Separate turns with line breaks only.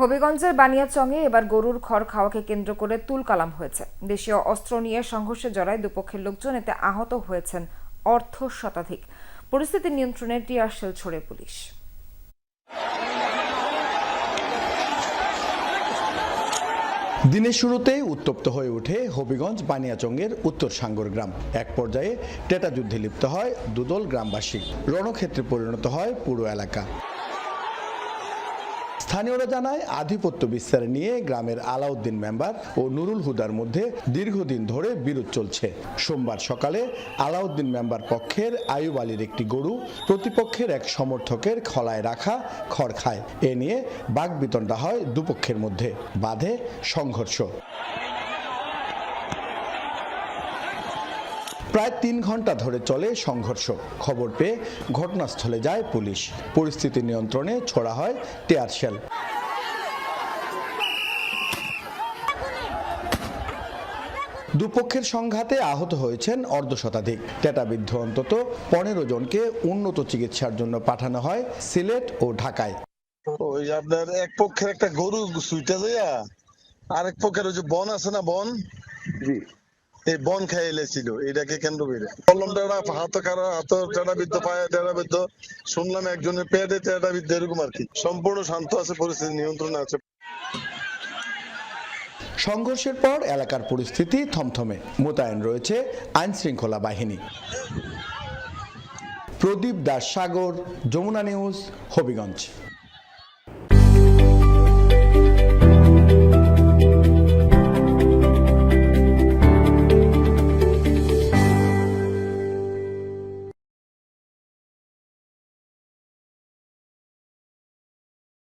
হবিগঞ্জের বানিয়াচংয়ে এবার গরুর খড় খাওয়াকে কেন্দ্র করে তুলকালাম হয়েছে। দেশীয় অস্ত্র নিয়ে সংঘর্ষে জড়ায় দুপক্ষের লোকজন এতে আহত হয়েছেন অর্ধ শতাধিক পরিস্থিতি নিয়ন্ত্রণে টিয়ার শেল ছড়ে পুলিশ।
দিনের শুরুতেই উত্তপ্ত হয়ে ওঠে হবিগঞ্জ বানিয়াচঙ্গের উত্তর সাঙ্গর গ্রাম। এক পর্যায়ে টেটা যুদ্ধে লিপ্ত হয় দুদল গ্রামবাসী। রণক্ষেত্রে পরিণত হয় পুরো এলাকা। স্থানীয়রা জানায়, আধিপত্য বিস্তার নিয়ে গ্রামের আলাউদ্দিন মেম্বার ও নুরুল হুদার মধ্যে দীর্ঘদিন ধরে বিরোধ চলছে। সোমবার সকালে আলাউদ্দিন মেম্বার পক্ষের আয়ুব আলীর একটি গরু প্রতিপক্ষের এক সমর্থকের খলায় রাখা খড় খায়। এ নিয়ে বাঘ বিতণ্ডা হয় দুপক্ষের মধ্যে। বাধে সংঘর্ষ। প্রায় তিন ঘণ্টা ধরে চলে সংঘর্ষ। খবর পেয়ে ঘটনাস্থলে যায় পুলিশ। পরিস্থিতি নিয়ন্ত্রণে ছোড়া হয় টেয়ার শেল। দুপক্ষের সংঘাতে আহত হয়েছেন অর্ধ শতাধিক টেটাবিদ্ধ অন্তত পনেরো জনকে উন্নত চিকিৎসার জন্য পাঠানো হয় সিলেট ও ঢাকায়।
ওই আপনার এক পক্ষের একটা গরু সুইটা যাইয়া আরেক পক্ষের ওই যে বন আছে না বন?
জি।
এই বন খাই এলেছিল এটাকে কেন্দ্র করে। টেরা হাত কারও হাত পায়ে শুনলাম একজনের পেটে এরকম আর কি। সম্পূর্ণ শান্ত আছে পরিস্থিতি নিয়ন্ত্রণে আছে।
সংঘর্ষের পর এলাকার পরিস্থিতি থমথমে। মোতায়েন রয়েছে আইন শৃঙ্খলা বাহিনী। প্রদীপ দাস সাগর যমুনা নিউজ হবিগঞ্জ।